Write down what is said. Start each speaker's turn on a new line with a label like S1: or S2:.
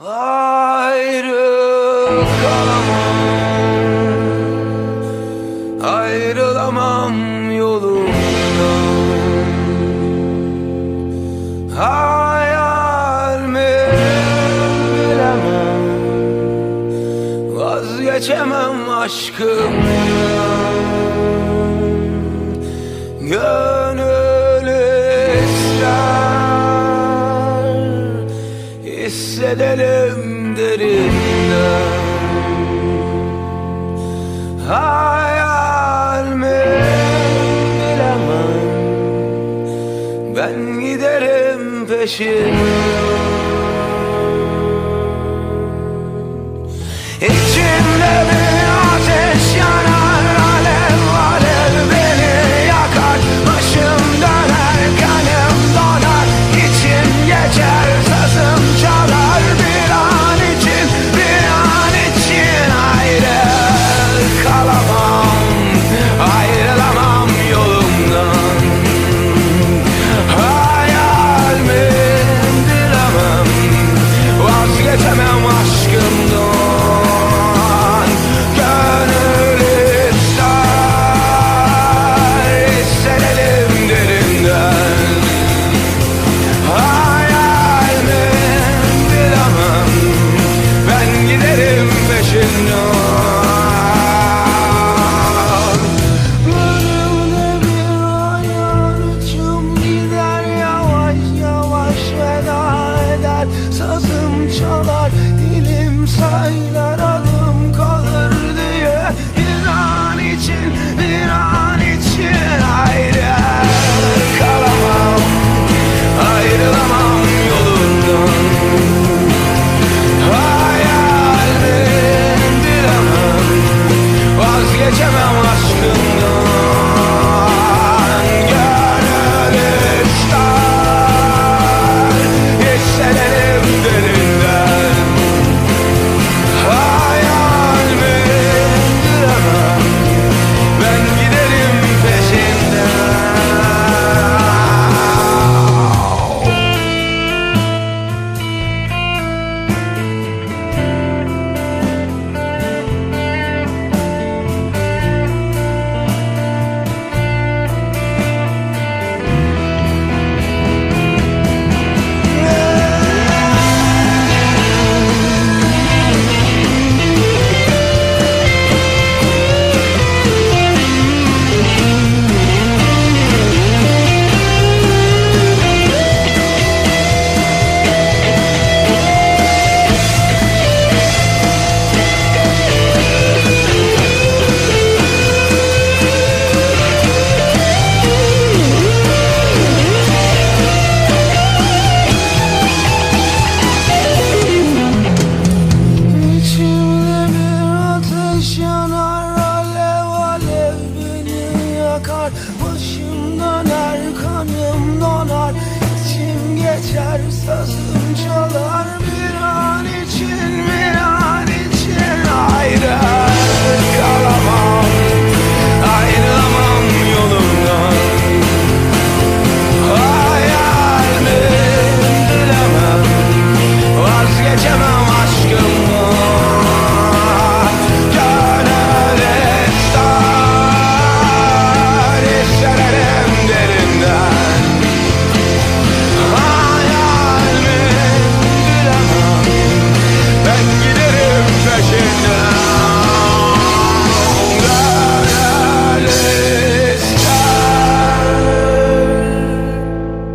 S1: Ayrı kalamam Ayrılamam yolumdan Hayal mi bilemem Vazgeçemem aşkımdan Hissedelim derinden Hayal mi bilemem. Ben giderim peşinden Sazım çalar dilim saylar adım kalır diye. Bir an için bir an için ayrı kalamam Ayrılamam yolundan Hayal mi bilemem Vazgeçemem aşkından geçer sazım çalar